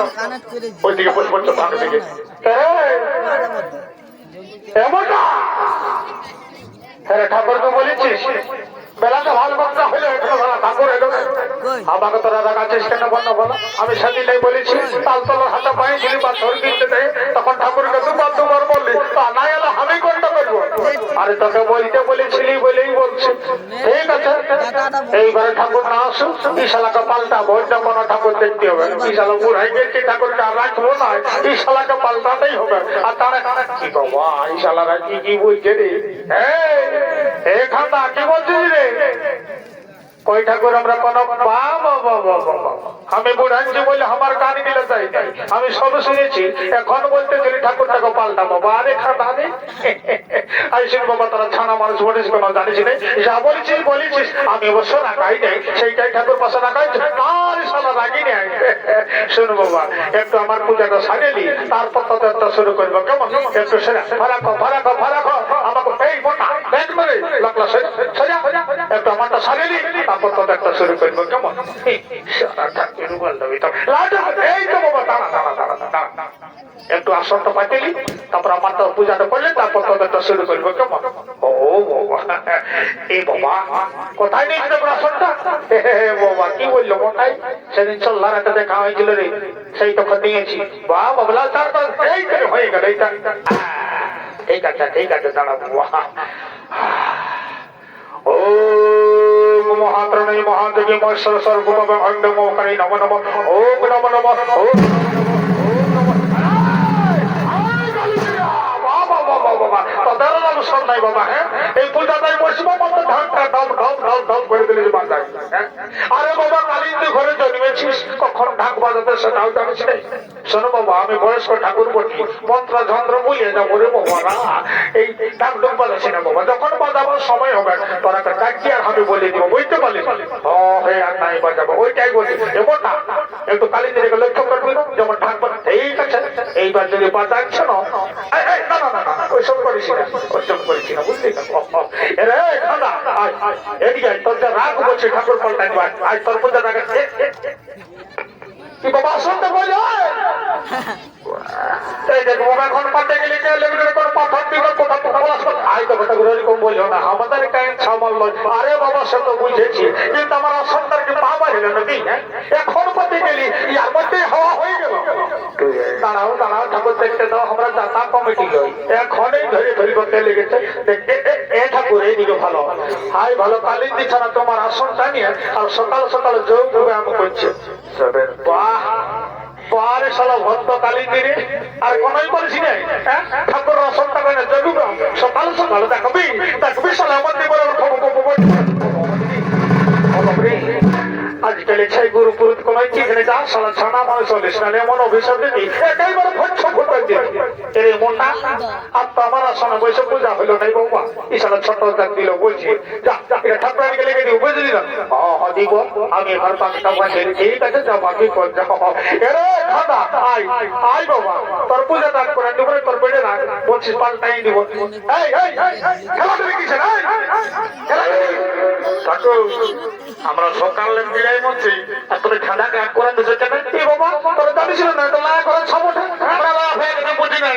নাই আছে চল কানেক্ট করে দিই ওই দিকে এমনটা! হ্যাঁ ঠাকুরকে বলেছিস বেলাতে ভালো বক্তা হইলে ঠাকুর এলো। আমাকে তোরা রাখাচ্ছিস কেন বন্ধ বলো? আমি সেদিনই বলেছি তালতলার হাতে পায়ে দিলি বা ধর দিতে দেয় তখন ঠাকুরকে দুবার দুবার বললি তা না এলো আমি কোনটা করব আরে তোকে বলতে বলেছিলি বলেই বলছি। ঠিক আছে? এইবারে ঠাকুর না আসুক, বিশালাকে পাল্টাবো অন্য কোনো ঠাকুর দেখতে হবে। বিশালা বুড়াই গেছে ঠাকুরকে আর রাখব না। বিশালাকে পাল্টাতেই হবে। আর তারা কি বাবা ইশালারা কি কি বলছে রে? হ্যাঁ এখানটা কি বলছিস রে? কই ঠাকুর, আমরা কোন আমি বুড়াচ্ছি বলে আমার কান গিলে যাই আমি সব শুনেছি, এখন বলতে চলি ঠাকুরটাকে পাল্টাবো আরে রে। আইসিন বাবা, তারা ছানা মানুষ বলিস কোনো জানিস যা বলেছিস বলেছিস। আমি অবশ্য রাখাই নাই, সেইটাই ঠাকুর পাশে রাখাই আর সালা রাগি নাই। শুন বাবা, একটু আমার পূজাটা সারিয়ে তারপর তো শুরু করব। কেমন? একটু সেরা। ফারাক ফারাক ফারাক আমাকে একটু তারপর তো পাঠিয়ে তারপর আমার তো পূজাটা করলে, তারপর তো একটা শুরু করব, কেমন? ও বাবা এই বাবা, কোথায় তোর আসনটা? বাবা, কি বলল মোটাই সেদিন চল্লার একটা দেখা হয়েছিল রে, সেই তখন নিয়েছি। বা বাবলা, তারপর এই হয়ে গেল, এইটা। ঠিক আছে ঠিক আছে দাঁড়াবো ও মহাত্রণী মহাদেবী মহেশ্বর সর্বম ভণ্ড মোকারী নম নম। ওম নম নম ওম? এই পূজাটাই বসবো মতো ধানটা ঢল? আরে বাবা, কালিন্দি ঘরে জন্মেছিস, কখন ঢাক বাজাতে সেটাও জানিস শোনো বাবা আমি বয়স্ক ঠাকুর বলি মন্ত্র যন্ত্র বুঝিয়ে যাব রে বাবা। এই ঢাক ঢুক বাজাছি না বাবা যখন বাজাবার সময় হবে তোরা একটা ডাকি আর আমি বলে দিব বুঝতে পারলি? হে আর নাই বাজাবো ওইটাই বলি। এবার না একটু কালিন্দিকে লক্ষ্য করবি না যেমন বাজা ঠিক আছে এইবার যদি বাজাচ্ছ না না না না না ওইসব করিস না ওইসব করিস না না খান্দা আয় আয়, এদিকে তোর যা রাগ বলছে ঠাকুর পাল্টাই আয় আয় তোর পূজা রাখে কি বাবা, শুনতে বলে এই দেখ বাবা, এখন পাতে গেলে কে লেগে কোন পাথর দিব কোথা পলাশ আই তো কথা গুলো এরকম বলল না। আমাদের কাইন সামাল আরে বাবা, সে তো বুঝেছি। কিন্তু আমার অসন্তানকে বাবা হলো নাকি? হ্যাঁ? এখন পাতে গেলি, ইয়ার মধ্যে হওয়া হয়ে দাঁড়াও দাঁড়াও ঠাকুর দেখতে দাও আমরা দাতা কমিটি লই। এখনই ধরে ধরে করতে লেগেছে? এ- ঠাকুর এইদিকে ভালো। হাই ভালো কালিন দিচ্ছে না তোমার আসনটা নিয়ে আর সকাল সকাল যোগ ব্যায়াম করছে। বাহ সালা ভক্ত আর কোনই করেছি নাই? ঠাকুর আসনটা করে যোগ ব্যায়াম সকাল সকাল দেখবি দেখবি সালা আমার দিব আজকাল সেই গুরু পুরুত কোনাই ঠিক নেই যা সালা ছানা মানুষ চলিস না, এমন অভিশাপ দিতি। একেবারে ভচ্ছ ফুটে মোটা আর তো আমার আসনে বসে পূজা নাই বৌমা। ইসালা ছোট দিল, বলছি লেগে বুঝে দিব। আমি ঘর পাঁচটা ঠিক আছে, যা বাকি কর যাও এরে, খাদা আই আই বাবা তোর পূজা করে দিব তোর বেড়ে রাখ বলছিস পাল্টাই দিব। দেবে দেবে আমরা সকালে বিলাই মধ্যে আর তুমি ঠান্ডা কাজ করে দিতে কেন? কি বাবা তোর জানিস না তো লাগা করে ছবটা। আমরা হয়ে গেছে, বুঝি নাই।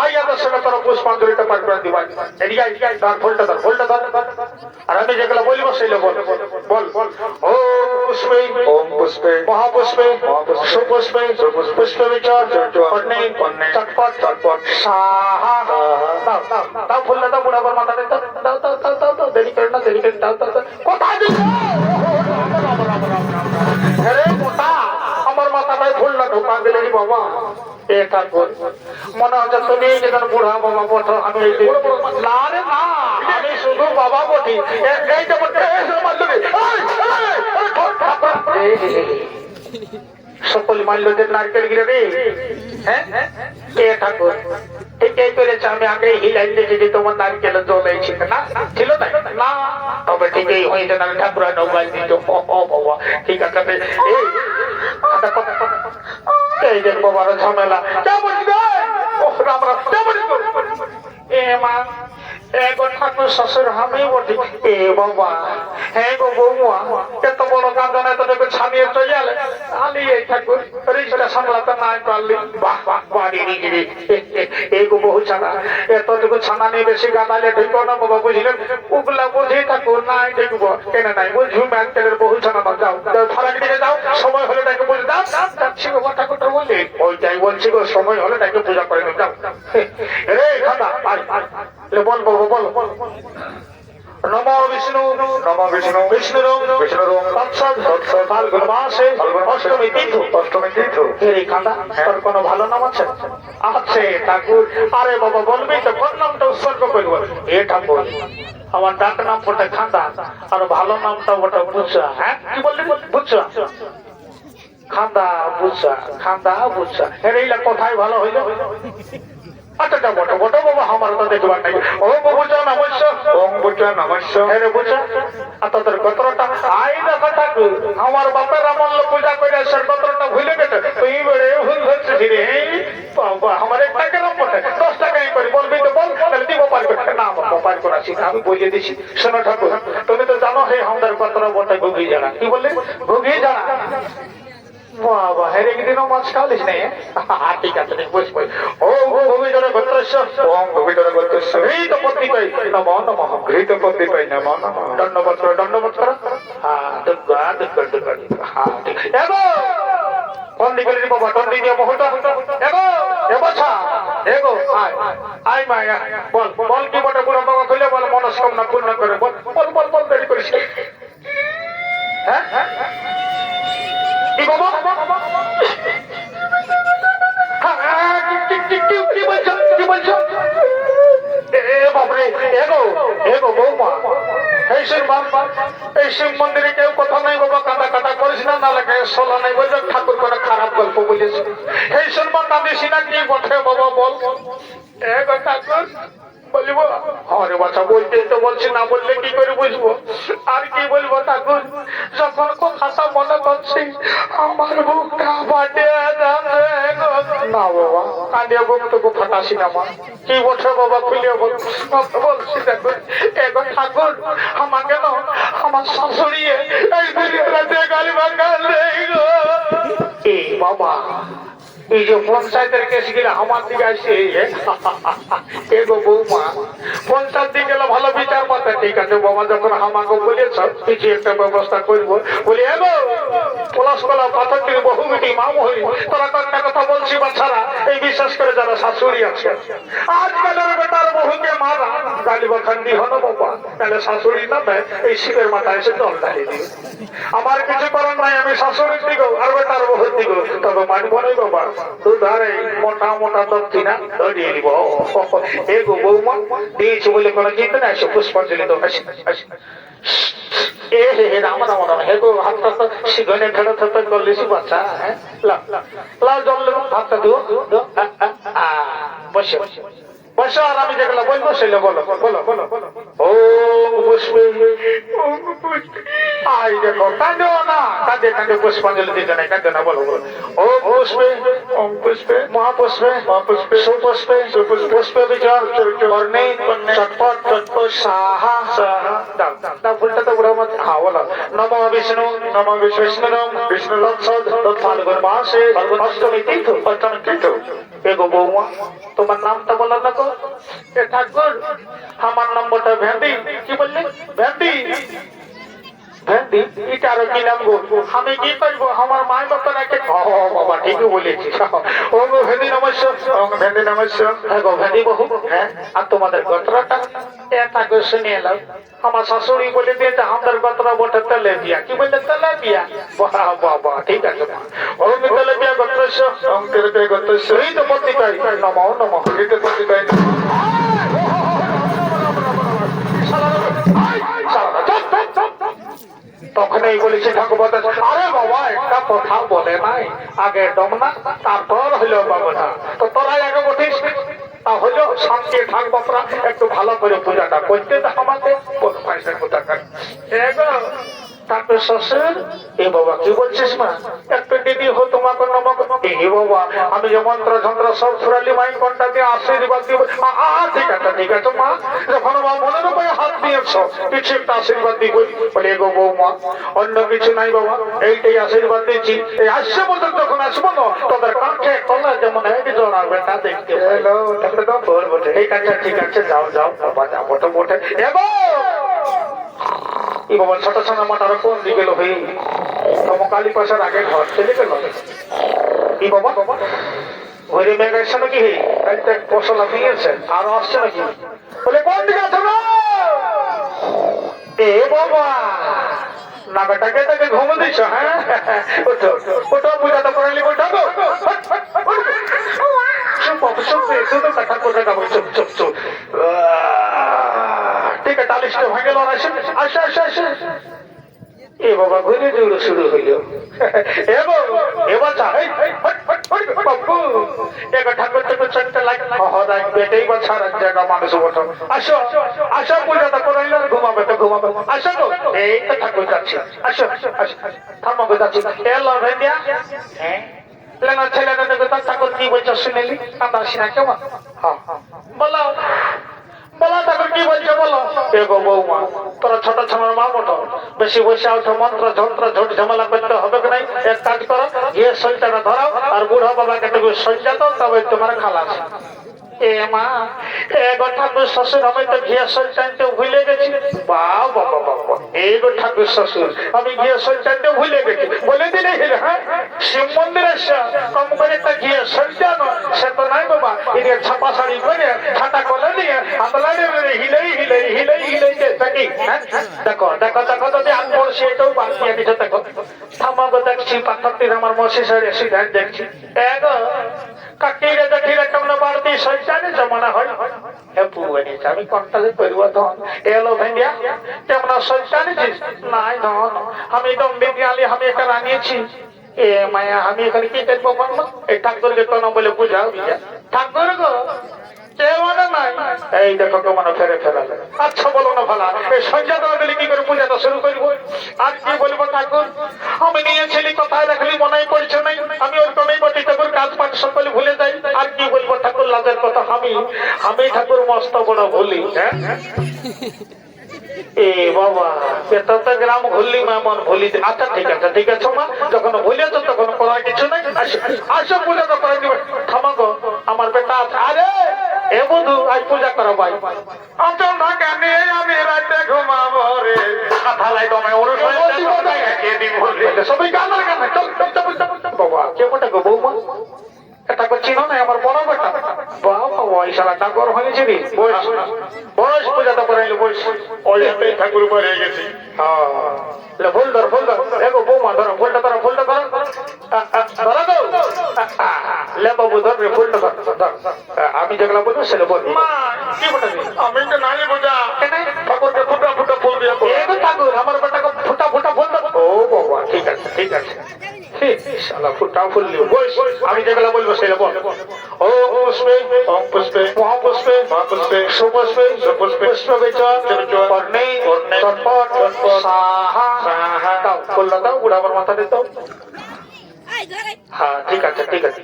গেলি আই আই আদার সঙ্গে তোর পুষ্পাঞ্জলিটা পাঠ করে দিবা এদিকে আই ধর ফুলটা ধর ফুলটা ধর আর আমি যেগুলো বলব সেগুলো বল বল বল। ও পুষ্পে ওম পুষ্পে মহাপুষ্পে সুপুষ্পে পুষ্পে বিচর পন্নে চটপট চটপট। সাহা দাও দাও দাও দাও বুড়া বর দাও দাও দাও দাও দাও দাও দেরি করে না দেরি করে দাও দাও দাও। কোথায় দিছো মাথাটায় ফুলটা ঢোকা দিলে বাবা এটা কর মনে হচ্ছে তুমি যেন বুড়া বাবা পথ আমি শুধু বাবা বটি। এই যে। সকল মাল্যদের নারকেল গিরে রে। হ্যাঁ? কে ঠাকুর? ঠিকই করেছে আমি আগে হিলাই দেখে যে তোমার নারকেল জল ছিল না ছিল না। না, তবে ঠিকই হয়েছে না ঠাকুর নৌকাল দিত বাবা ঠিক আছে এই কথা এই যে বাবার ঝামেলা। কেমন রে? ও, রাম রাম, কেমন এ, মা এ গো ঠাকুর শ্বশুর আমি বটি। এ বাবা হ্যাঁ গো বৌমা, এত বড় কাঁদনে তোকে ছানিয়ে চলে গেলে আলি এই ঠাকুর রিক্সা সামলাতে নাই পারলি। বাহ বাহ, বাড়ি নিগিরি এই গো ছানা এতটুকু নিয়ে বেশি গাদালে ঢুকো না বাবা, বুঝলেন? উগলা বুঝি ঠাকুর নাই দেখব, কেন নাই, বুঝু ম্যান্টেলের বহু ছানা না যাও ফারাক দিকে যাও, সময় হলে তাকে বুঝে দাও। যাচ্ছি গো ঠাকুরটা বললি ওইটাই বলছি গো, সময় হলে তাকে পূজা করে যাও। রে লে বল বল বল বল। নম বিষ্ণু নম বিষ্ণু তৎসৎ তৎসৎ। ফাল্গুন মাসে অষ্টমী তিথি। অষ্টমী তীর্থ এই তোর কোনো ভালো নাম আছে? আছে ঠাকুর। আরে বাবা বলবি তো কোন নামটা উৎসর্গ করব? এ ঠাকুর আমার ডাক নাম ওটা খান্দা আর ভালো নামটা ওটা বুঝা। হ্যাঁ কি বললি? বুঝা। খান্দা বুঝা খান্দা বুঝা। এর এইলা কোথায় ভালো হইল। আচ্ছা যা বটো বটো বাবা আমার তো দেখবার নাই ও যা নমস্য। ওম বুদ্ধ নমস্য। হেরে বুঝা। আর তোদের গোত্রটা আই আমার বাপের আমল পূজা করে সে গোত্রটা ভুলে গেছে। তুই বেড়ে ভুল ধরছিস রে। বাবা আমার এক টাকা নাম বটে দশ টাকাই বলবি তো বল তাহলে দিব পার করে। না আমার পার করা শিখা আমি বলিয়ে দিছি। শোনো ঠাকুর তুমি তো জানো হে আমাদের গোত্র বটে গুগি জানা কি বললে? গুগি জানা বাবা হেরে একদিনও মাছ খাওয়ালিস নাই। হ্যাঁ ঠিক আছে ঠিক বুঝ বুঝ ও ও গুগি জানা গোত্রস্য। ওম গোবিন্দ গোত্রস্য। এই তো পত্রিকায় নমঃ নমঃ। ঘৃত প্রদীপাই নম নম। দণ্ডবোধ করো হ্যাঁ দুর্গা দুর্গা দুর্গা হ্যাঁ ঠিক। এগো! কোন দিকে রে বাবা দিয়ে বহুটা এগো এবছা এগো আয়। আয় মা আয়। বল বল কি বটে? বাবা কইলে বল মনস্কামনা পূর্ণ করে। বল বল বল বল দেরি করিস না। হ্যাঁ? কি বাবা? হেগো এগো বৌমা, এই শিব এই শিব মন্দিরে কেউ কথা নাই বাবা কাটা কাটা করিস না না লাগে সোলা নাই বলে ঠাকুর করে খারাপ গল্প বলেছে এই শুনবার না সিনা কি বটে বাবা, বল। এগো ঠাকুর বলিব আরে বাচ্চা বলতে তো বলছি, না বললে কি করে বুঝব? আর কি বলব ঠাকুর? যখন কথাটা মনে করছি আমার বুকটা ফাটে না বাবা কাঁদিয়া বুক তো ফাটাসি না মা। কি বছর বাবা বল। বলছি ঠাকুর এগো ঠাকুর, আমাকে না আমার শাশুড়ি এই দুনিয়াতে গালি বাঙ্গাল গো। এ বাবা। এই যে পঞ্চায়েতের গেলে আমার দিকে পঞ্চায়েত দিকে ভালো ঠিক আছে বাবা, যখন কিছু ব্যবস্থা করব এই বিশেষ করে যারা শাশুড়ি আছে। আজকালের বেটার বহুকে মারা, গালি বাখান্দি হলো বাবা। তাহলে শাশুড়ি না দেয়, এই শিবের মাথায় এসে জল দিবে। আমার কিছু করার নাই, আমি শাশুড়ির দিকেও আর বেটার বহুর দিকেও, তবে মানবো নাই বাবা। দুধারে মোটা মোটা দক্ষি না ধরিয়ে দিব। এ গো বৌমা দিয়েছি বলে কোনো চিন্তা নাই সে পুষ্পাঞ্জলি তো হাসি হাসি এ হে হে রাম রাম রাম হে গো হাতটা তো সিগনে ফেরত হতে করলে সি বাচ্চা হ্যাঁ? লাও লাও জল হাতটা দিও দিও আ, আ, আ, বসে। বসে আর আমি যেগুলো বলব সেগুলো বলো বলো বলো ও পুষ্পে আই দেখো কাঁদো না কাঁদে কাঁদে পুষ্পাঞ্জলি দিতে নাই কাঁদে না বলো বলো। ও পুষ্পে ওম পুষ্পে। মহাপুষ্পে মহাপুষ্পে। সুপুষ্পে সুপুষ্পে। পুষ্পে বিচার কর্ণে চটপট চটপট সাহা। সাহা। দাও দাও ফুলটা তো বুড়ো মত বলো। নম বিষ্ণু নম বিষ্ণু। বিষ্ণু তৎফাল্গুন মাসে অষ্টমী তীর্থ অষ্টমী তীর্থ এগো বৌমা, তোমার নামটা বলো না গো। এ ঠাকুর, আমার নম্বরটা ভেন্দি কি বললি? আরও কি নাম গো আমি কি করব আমার মায়ের বাবা নাকি বাবা ঠিকই বলেছি ও গো ভেন্ডি নমস্য ওম ভেন্দি নমস্য হ্যাঁ গো ভেন্ডি বহু হ্যাঁ আর তোমাদের গোত্রটা এটা গো শুনে এলাম আমার শাশুড়ি বলে দিয়েছে আমাদের গোত্র বটে তেলে বিয়া কি বললে তেলে বিয়া বাবা বাবা ঠিক আছে মা ও মি তেলে বিয়া গোত্রস্য ওম তিরতে গোত্রস্য এই তো পত্রিকায় নমো নমঃ ঘৃত প্রদীপাই নম তখন এই বলেছি ঠাকুর আরে বাবা, একটা কথা বলে নাই। আগে ডমনা তারপর হইল বাবনা। তো তোরাই আগে উঠিস তাহলে শান্তি থাক একটু ভালো করে পূজাটা করতে আমাদের পয়সা কোথাকার এগো তারপর শ্বশুর এ বাবা কি বলছিস মা? একটা দিদি হো তোমাকে নমক এ বাবা আমি যে মন্ত্র যন্ত্র সব সুরালি মাই কন্টা দিয়ে আশীর্বাদ দিব? আ, আ, আ, ঠিক আছে ঠিক আছে মা। যখন মা মনের উপরে হাত দিয়েছ কিছু একটা আশীর্বাদ দিব বলে এগো বৌমা অন্য কিছু নাই বাবা। এইটাই আশীর্বাদ দিচ্ছি। এই আসছে পর্যন্ত যখন আসব না তোদের কাছে কলা যেমন এক জড়াবে তা দেখতে ঠিক আছে ঠিক আছে যাও যাও বাবা যাব তো বটে। এগো এই বাবা ছোট ছোট মাটার কোন দিকে তম কালী পাশার আগে ঘর চলে গেল এই বাবা ঘরে মেঘ আসছে নাকি হে কালকে ফসল নিয়েছে আর আসছে নাকি বলে কোন দিকে আছে গো? এ বাবা নাগাটাকে তাকে ঘুম দিছ হ্যাঁ ওঠো ওঠো পূজাটা করে নিব ওঠো। চুপ চুপ তো কথা কথা চুপ চুপ চুপ ঠিক আছে ভেঙে লড় আসে আসে আসে। আসে এ বাবা, ঘুরে জোরে শুরু হইল। ঠাকুর ঠাকুর চারটে লাগ হদাই বেটেই বা ছাড়ার জায়গা ঘুমাবে তো ঘুমাবে। আসো তো এই ঠাকুর যাচ্ছে। আসো আসো, থামো গো যাচ্ছি। এ লভেন্দিয়া হ্যাঁ? লেনা ছেলেটা দেখো তার ঠাকুর কি বলছো শুনেলি? আমরা আসি না কেমন হ্যাঁ বলো ঠাকুর কি বলছো বলো এগো বৌমা, তোরা ছোট ছোট মা মোটো বেশি বসে ওঠো মন্ত্র যন্ত্র ঝুট ঝামেলা করতে হবে কি নাই? এক কাজ করো, গিয়ে সলটাটা ধরো আর বুড়ো বাবাকে তুমি সলটা দাও তবে তোমার খালাস। এ মা এগো ঠাকুর শ্বশুর, আমি তো ঘিয়া চাইতে ভুলে গেছি। বাবা বাবা বাবা এগো ঠাকুর শ্বশুর, আমি ঘিয়া চাইতে ভুলে গেছি। বলে দিলে হ্যাঁ? শিব মন্দির এসে কম করে তা ঘিয়া সল জানো সে তো নাই বাবা। এদের ছাপা শাড়ি করে ছাটা কলে নিয়ে হাতলারে হিলেই হিলেই হিলেই হিলেই থাকি হ্যাঁ? দেখো দেখো দেখো, যদি আমি পড়ছি এটাও বাদ দিয়ে দিচ্ছে দেখো। থামাগো দেখছি পাথরটির আমার মশি সারে সিদ্ধান্ত দেখছি। এগো, কাকিরে দেখিলে কেমন বাড়তি শৈতানে জমানা হয়। আমি কন্টালে ধন। এলো ভেঙ্গিয়া কেমন শৈতানে নাই ধন, আমি দম বিজ্ঞানী আমি এটা রানিয়েছি এ মায়া, আমি এখানে কি করব বলব এই ঠাকুরকে না বলে বুঝাও ঠাকুর গো এই দেখো কেমন ফেরে ফেরালে আচ্ছা বলো না ভালা। এই সন্ধ্যা দেওয়া দিলে কি করে পূজাটা শুরু করব? আর কি বলব ঠাকুর? আমি নিয়েছিলি কোথায় রাখলি মনে পড়ছে নাই। আমি ওর কমেই বটি ঠাকুর কাজ পাঠ সকলে ভুলে যাই। আর কি বলব ঠাকুর লাজের কথা আমি আমি ঠাকুর মস্ত বড় ভুলি হ্যাঁ? এ বাবা এটা তো গ্রাম ঘুরলি মা মন ভুলি। আচ্ছা ঠিক আছে ঠিক আছে মা। যখন ভুলেছ তখন করার কিছু নাই। আসো পূজা তো করে দিবে। থামাগো আমার বেটা আছে। আরে এ বন্ধু আজ পূজা করো ভাই। অঞ্চল না কেন আমি রাতে ঘুমাবো রে। কথা লাই তুমি অনুষ্ঠান সবাই গান গান চল চল চল বাবা কে কোটা গো বৌমা? না আমার বড় বেটা। বাবা ওই সারা ঠাকুর হয়েছে রে বয়স বয়স পূজা তো বয়স। ওই ঠাকুর হয়ে গেছি। হ্যাঁ। ফুল ধর ফুল ধর। এগো বৌমা ধরো ফুলটা ধরো ফুলটা ধরো। আ, আ, ধরো তো। আ, আ, লে বাবু ধর রে ফুলটা ধর ধর। আমি যেগুলো বলব সেটা বল। মা কি বলবি? আমি তো নাই বোঝা। ঠাকুরকে ফুটা ফুটা ফুল দিয়ে ঠাকুর আমার বেটাকে ফুটা ফুটা ফুল ও বাবা ঠিক আছে ঠিক আছে। শালা ফুটা ফুল আমি যেগুলো বলব সেটা বল। ও পুষ্পে ওম পুষ্পে মহাপুষ্পে মহাপুষ্পে সুপুষ্পে সুপুষ্পে পুষ্পবেচ কর্ণে কর্ণে চটপট চটপট সাহা সাহা দাও ফুলটা দাও বুড়া আমার মাথা দিত হ্যাঁ ঠিক আছে ঠিক আছে।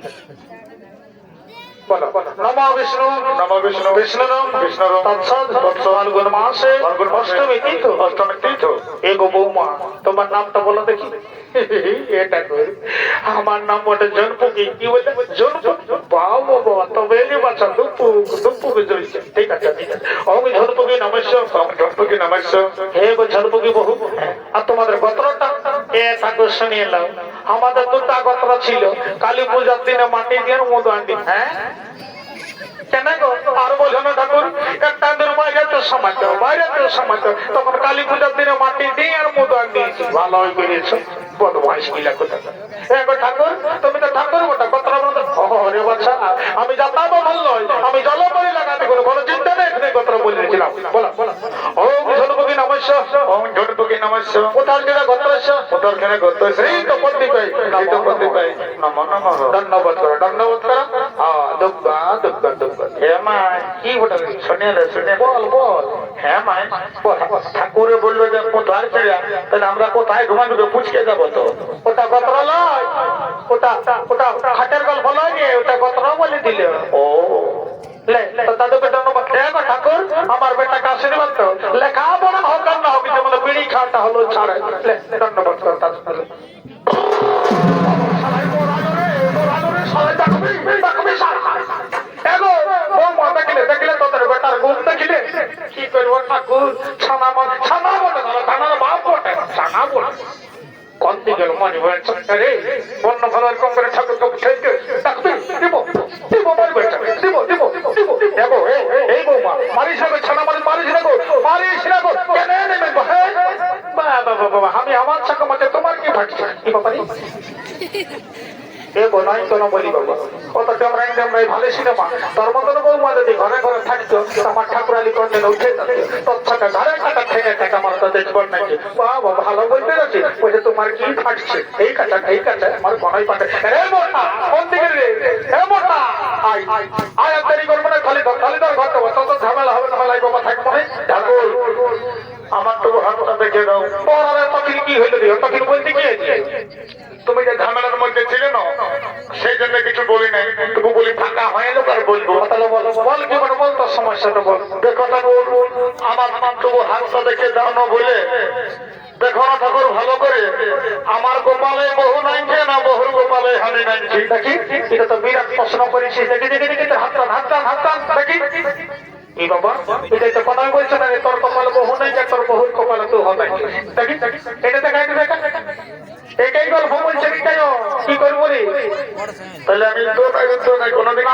নম বিষ্ণু। নম বিষ্ণু। বিষ্ণু বিষ্ণু তৎসদ ফাল্গুন মাসে। ফাল্গুন মাসে। অষ্টমী তিথ। অষ্টমী তীর্থ এগো বৌমা তোমার নামটা বলো দেখি। আমার নাম জনপুকি কি বাবা এলি বাচ্চা দুপু দুপুকে জড়িয়েছে ঠিক আছে ঠিক আছে। জম্পুকি নমস্য হে গো বহু। আর তোমাদের গোত্রটা? এ ঠাকুর শুনিয়ে আমাদের দুটা গোত্র ছিল। কালী পূজার দিনে মাটি দিয়ে মধু আনবি। হ্যাঁ? কেন গো? আর বলছো না ঠাকুর। একটা দিন বাইরে তো সমাজ বাইরে তো সমাজ। তখন কালী পূজার দিনে মাটি দিয়ে আর মধু আন দিয়েছি ভালো হয়ে আমি যাতাবো ভালো নয় আমি জলপরি লাগাতে কোনো বড় চিন্তা নেই এখানে কথা বলে দিয়েছিলাম বলো বলো। ও বিষ্ণুপতি নমস্য। নমস্য ওম ঝটপতি নমস্য। কোথার জেলা গোত্রস্য উত্তরখানে গতস্য এই তো পদ্মিকাই এই। তো প্রতিপাই নমো নমঃ। ধন্যবাদ করো ধন্যবাদ করো। দুগ্গা দুগ্গা দুগ্গা হে মা কি বটা শুনে শুনে বল বল। হ্যাঁ মা ঠাকুরে বলল যে কোথায় ছেড়ে তাহলে আমরা কোথায় ঘুমাবি পুচকে যাব তো। ওটা গোত্র লয় ওটা ওটা খাটের গল্প লয় ওটা গোত্র বলে দিলে। ও। লে তো তাদেরকে ধন্যবাদ দেখো ঠাকুর আমার বেটাকে আশীর্বাদ লেখা পড়া হোক আর না হোক যেমন বিড়ি খাওয়াটা হলো ছাড়ে। ধন্যবাদ বাপ বটে ছানা বলে। কোন দিকে মনে হয়েছে রে বন্য ফলার কম করে ঠাকুরকে বুঝাইতে ডাকবি দিব দিব মারবে দিব দিব দিব এগো এ, এই বৌমা মারিস না ছানা মারিস মারিস না গো মারিস না আমি আমার ছাকা মাঝে তোমার কি কি বাবা? এ বোনাই তো না বলি বাবা। কত ক্যামেরাই ক্যামেরাই ভালো সিনেমা তোর মতন বৌমা যদি ঘরে ঘরে থাকতো। আমার ঠাকুরালি কন্টেন উঠে যেত ছাকা ঘরে কাটা ঠেঙে টাকা আমার তো দেখবার নাকি, বাবা, ভালো বলতে যাচ্ছি বলছে, তোমার কি ফাটছে এই কাটা এই কাটা আমার মনে পাটে রে মোটা, কোন দিকে রে? হে মোটা আই আই আর দেরি করব না, খালি ধর খালি ধর, ঘর দেবো। তত ঝামেলা হবে না লাই বাবা, থাকব না। ঠাকুর, আমার তো হাতটা দেখে দাও। তোর তখন কি হইল রে? তখন বলতে কি আছে? ঝামেলার মধ্যে সেই জন্য কিছু বলি নাই। তবু বলি ফাঁকা হয়ে লোক আর বলব তাহলে বল বল কি বল বল তোর সমস্যাটা বল। দেখো ঠাকুর আমার তবু হাতটা দেখে দাও না বলে দেখো না ঠাকুর ভালো করে আমার গোপালে বহু নাইছে না বহুর গোপালে হানি নাইছি দেখি এটা তো বিরাট প্রশ্ন করেছিস। দেখি দেখি দেখি হাত টান হাত টান হাত দেখি। এই বাবা এটাই তো কথা বলছে না তোর বহু নাই যে তোর বহুর কপালে তুই হবে দেখি এটা দেখা এটা দেখা এটাই গল্প বলছে এটাই কি করব রে তাহলে আমি তো নাই তো নাই কোনোদিন না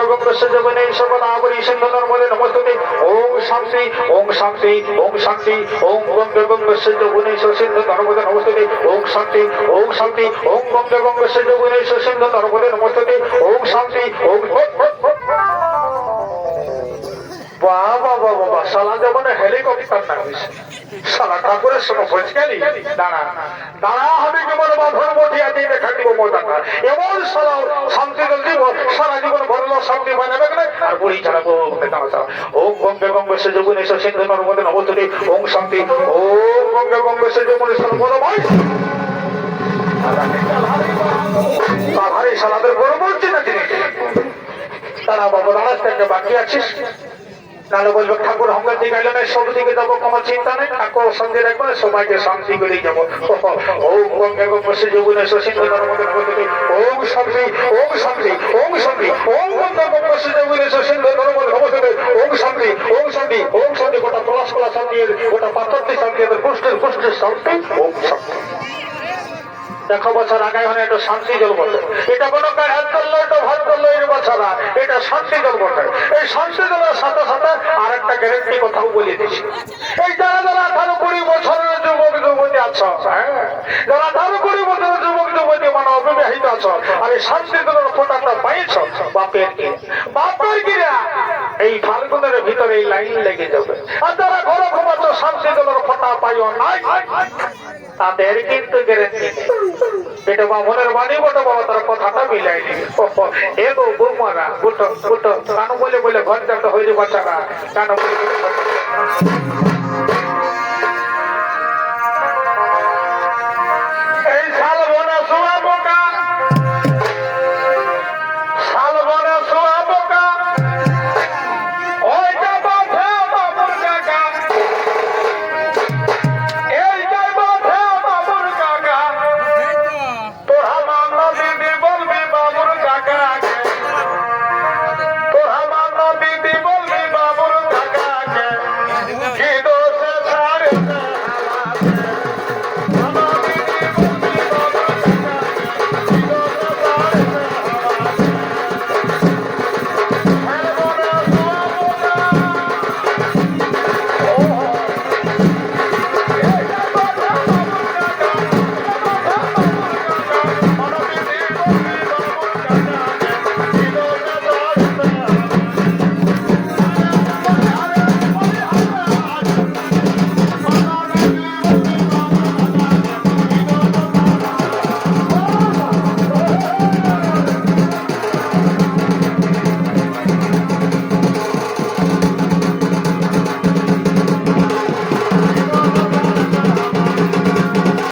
গঙ্গা গঙ্গা যোগিনী সবদা বলে সিদ্ধান্ত মধ্যে নমস্তে ওম শান্তি ওম শান্তি ওম শান্তি, ওম গঙ্গা গঙ্গা যোগিনী সিদ্ধান্ত মধ্যে নমস্তে ওম শান্তি ওম শান্তি, ওম গঙ্গা গঙ্গা যোগিনী সিদ্ধান্ত মধ্যে নমস্তে ওম শান্তি, ওম বাবা বাবা শালা যেমন হেলিকপ্টার না শালা ঠাকুরের সঙ্গে দাঁড়া। দাঁড়া হবে কেবল বাঁধর মঠিয়া দিয়ে দেখা দিব মজাটা এমন শালা শান্তি দিব, সারা জীবন ভরল শান্তি বানাবে না আর বুড়ি দাঁড়া ওম গঙ্গে গঙ্গে সে যোগুন এসে, সিন্ধু নর্মদে নবতী ওম শান্তি। ওম গঙ্গে গঙ্গে সে যোগুন তাহারে বলছে না তিনি? তারা বাবা থেকে বাকি আছিস? নাহলে বলব ঠাকুর হঙ্গের দিকে এলো না সব দিকে যাব, কোনো চিন্তা নেই। ঠাকুর সঙ্গে রাখব, সবাইকে শান্তি করে যাব। ওম গঙ্গে গঙ্গে সে যোগুনে সসিন্ধু নর্মদে নবতী ওম শান্তি ওম শান্তি ওম শান্তি, ওম গঙ্গে গঙ্গে সে যোগুনে সসিন্ধু নর্মদে নবতী ওম শান্তি ওম শান্তি ওম শান্তি, গোটা পলাশ কলা শান্তি গোটা পাথরটি শান্তি পুষ্টির পুষ্টির শান্তি, ওম শান্তি। দেখো বছর আগে হলে এটা শান্তি জল বটে। এটা কোনো হাত করল, এটা ভাত করল এর বছর এটা শান্তি জল বটে। এই শান্তি জলের সাথে সাথে আর একটা গ্যারেন্টি কথাও বলে দিচ্ছি এই যারা যারা আঠারো কুড়ি বছরের যুবক, যুবতী আছো হ্যাঁ? যারা আঠারো কুড়ি বছরের যুবক, যুবতী মানে অবিবাহিত আছো আর এই শান্তি জলের ফোটাটা পাইছ, বাপের বাপের কিরা এই ফাল্গুনের ভিতরে এই লাইন লেগে যাবে। আর যারা ঘরে ঘুমাচ্ছ, শান্তি জলের ফোটা পাইও নাই। তাদের কিন্তু গ্যারেন্টি এটা বামনের বাণী, বটে বাবা, তার কথাটা মিলাই দিবি এ গো বৌমারা বুটো বুটো কানো বলে বলে ঘর যাতে হইলে বাচ্চারা। কানো বলে